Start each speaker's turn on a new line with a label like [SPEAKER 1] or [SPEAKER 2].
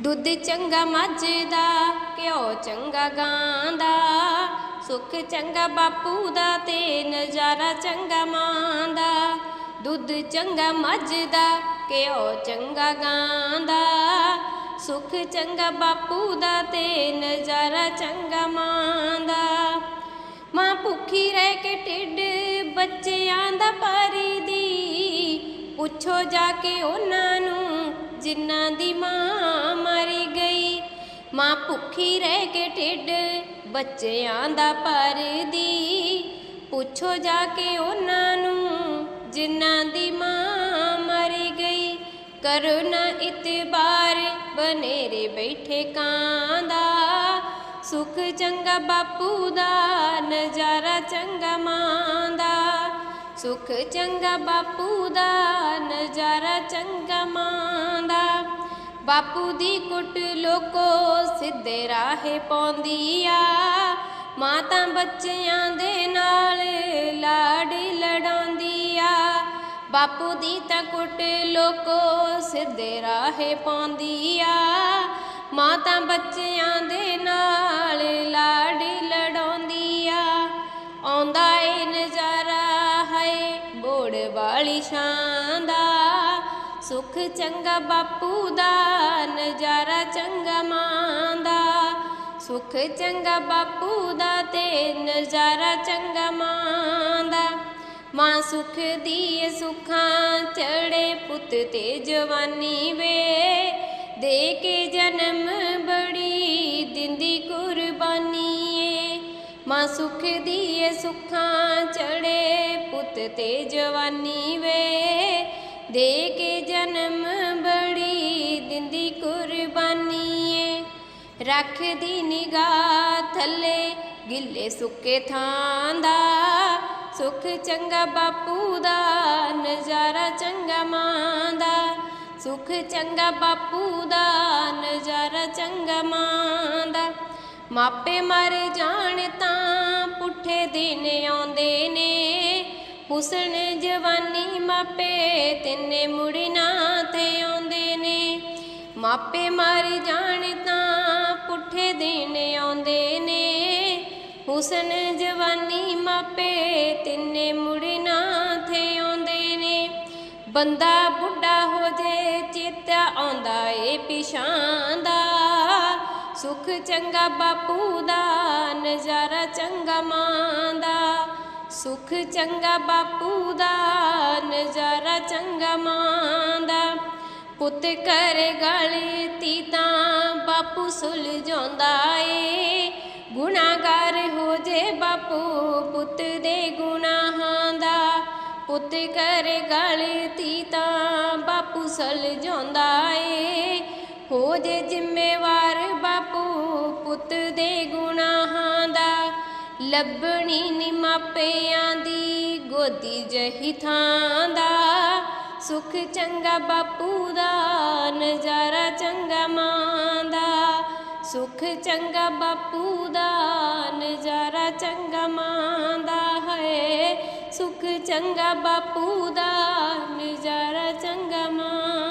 [SPEAKER 1] ਦੁੱਧ ਚੰਗਾ ਮੱਝ ਦਾ ਘਿਓ ਚੰਗਾ ਗਾਂ ਦਾ ਸੁੱਖ ਚੰਗਾ ਬਾਪੂ ਦਾ ਤੇ ਨਜ਼ਾਰਾ ਚੰਗਾ ਮਾਂ ਦਾ ਦੁੱਧ ਚੰਗਾ ਮੱਝ ਦਾ ਘਿਓ ਚੰਗਾ ਗਾਂ ਦਾ ਸੁੱਖ ਚੰਗਾ ਬਾਪੂ ਦਾ ਤੇ ਨਜ਼ਾਰਾ ਚੰਗਾ ਮਾਂ ਦਾ ਮਾਂ ਭੁੱਖੀ ਰਹਿ ਕੇ ਢਿੱਡ ਬੱਚਿਆਂ ਦਾ ਭਰਦੀ, ਪੁੱਛੋ ਜਾ ਕੇ ਉਹਨਾਂ ਨੂੰ ਜਿਨ੍ਹਾਂ ਦੀ ਮਾਂ ਮਾਂ ਭੁੱਖੀ ਰਹਿ ਕੇ ਢਿੱਡ ਬੱਚਿਆਂ ਦਾ ਭਰਦੀ। ਪੁੱਛੋ ਜਾ ਕੇ ਉਹਨਾਂ ਨੂੰ ਜਿਨ੍ਹਾਂ ਦੀ ਮਾਂ ਮਰੀ ਗਈ। ਕਰੋ ਨਾ ਇਤਬਾਰ, ਬਨੇਰੇ ਬੈਠੇ ਕਾਂਦਾ ਸੁਖ ਚੰਗਾ ਬਾਪੂ ਦਾ, ਨਜ਼ਾਰਾ ਚੰਗਾ ਮਾਂ ਦਾ। ਸੁਖ ਚੰਗਾ ਬਾਪੂ ਦਾ, ਨਜ਼ਾਰਾ ਚੰਗਾ ਮਾਂ ਬਾਪੂ ਦੀ ਕੁੱਟ ਲੋਕੋ ਸਿੱਧੇ ਰਾਹੇ ਪਾਉਂਦੀ ਆ। ਮਾਂ ਬੱਚਿਆਂ ਦੇ ਨਾਲ ਲਾਡ ਲੜਾਉਂਦੀ ਆ। ਬਾਪੂ ਦੀ ਤਾਂ ਕੁੱਟ ਲੋਕੋ ਸਿੱਧੇ ਰਾਹੇ ਪਾਉਂਦੀ ਆ। ਮਾਂ ਬੱਚਿਆਂ ਦੇ ਨਾਲ ਲਾਡ ਲੜਾਉਂਦੀ ਆ। ਆਉਂਦਾ ਏ ਨਜ਼ਾਰਾ ਹੈ ਬੋੜ ਵਾਲੀ ਸ਼ਾਂ ਦਾ। ਸੁਖ ਚੰਗਾ ਬਾਪੂ ਦਾ, ਨਜ਼ਾਰਾ ਚੰਗਾ ਮਾਂ ਦਾ। ਸੁਖ ਚੰਗਾ ਬਾਪੂ ਦਾ ਤੇ ਨਜ਼ਾਰਾ ਚੰਗਾ ਮਾਂ ਦਾ। ਮਾਂ ਸੁਖ ਦੀ ਸੁਖਾਂ, ਚੜੇ ਪੁੱਤ ਤੇ ਜਵਾਨੀ ਵੇ। ਦੇ ਕੇ ਜਨਮ ਬੜੀ ਦਿੰਦੀ ਕੁਰਬਾਨੀ ਏ। ਮਾਂ ਸੁਖ ਦੀ ਸੁਖਾਂ, ਚੜੇ ਪੁੱਤ ਤੇ ਜਵਾਨੀ ਵੇ। ਦੇ ਕੇ ਜਨਮ ਬੜੀ ਦਿੰਦੀ ਕੁਰਬਾਨੀ ਏ ਰੱਖਦੀ ਨਿਗਾਹ ਥੱਲੇ, ਗਿੱਲੇ ਸੁੱਕੇ ਥਾਂ ਦਾ। ਸੁਖ ਚੰਗਾ ਬਾਪੂ ਦਾ, ਨਜ਼ਾਰਾ ਚੰਗਾ ਮਾਂ ਦਾ। ਸੁਖ ਚੰਗਾ ਬਾਪੂ ਦਾ, ਨਜ਼ਾਰਾ ਚੰਗਾ ਮਾਂ ਦਾ। ਮਾਪੇ ਮਰ ਜਾਣ ਤਾਂ ਪੁੱਠੇ ਦਿਨ ਆਉਂਦੇ ਹੁਸਨ ਜਵਾਨੀ ਮਾਪੇ ਤਿੰਨੇ ਮੁੜਨਾ ਤੇ ਆਉਂਦੇ ਨੇ। ਮਾਪੇ ਮਰ ਜਾਣ ਤਾਂ ਪੁੱਠੇ ਦਿਨ ਆਉਂਦੇ ਨੇ। ਹੁਸਨ ਜਵਾਨੀ ਮਾਪੇ ਤਿੰਨੇ ਮੁੜਨਾ ਤੇ ਆਉਂਦੇ ਨੇ। ਬੰਦਾ ਬੁੱਢਾ ਹੋ ਜੇ ਚਿੱਤ ਆਉਂਦਾ, ਏ ਪਿਛਾਂ ਦਾ। ਸੁਖ ਚੰਗਾ ਬਾਪੂ ਦਾ, ਨਜ਼ਾਰਾ ਚੰਗਾ ਮਾਂ ਦਾ। ਸੁਖ ਚੰਗਾ ਬਾਪੂ ਦਾ, ਨਜ਼ਾਰਾ ਚੰਗਾ ਮਾਂ ਦਾ। ਪੁੱਤ ਕਰੇ ਗਲਤੀ ਤਾਂ ਬਾਪੂ ਸੁਲਝਾਉਂਦਾ ਏ। ਗੁਨਾਹਗਾਰ ਹੋ ਜੇ ਬਾਪੂ ਪੁੱਤ ਦੇ ਗੁਨਾਹਾਂ ਦਾ। ਪੁੱਤ ਕਰੇ ਗਲਤੀ ਤਾਂ ਬਾਪੂ ਸੁਲਝਾਉਂਦਾ ਏ। ਹੋ ਜੇ ਜ਼ਿੰਮੇਵਾਰ ਲੱਭਣੀ ਨੀ ਮਾਪਿਆਂ ਦੀ, ਗੋਦੀ ਜਹੀ ਥਾਂ ਦਾ। ਸੁਖ ਚੰਗਾ ਬਾਪੂ ਦਾ, ਨਜ਼ਾਰਾ ਚੰਗਾ ਮਾਂ ਦਾ। ਸੁਖ ਚੰਗਾ ਬਾਪੂ ਦਾ, ਨਜ਼ਾਰਾ ਚੰਗਾ ਮਾਂ ਦਾ ਹੈ। ਸੁਖ ਚੰਗਾ ਬਾਪੂ ਦਾ, ਨਜ਼ਾਰਾ ਚੰਗਾ ਮਾਂ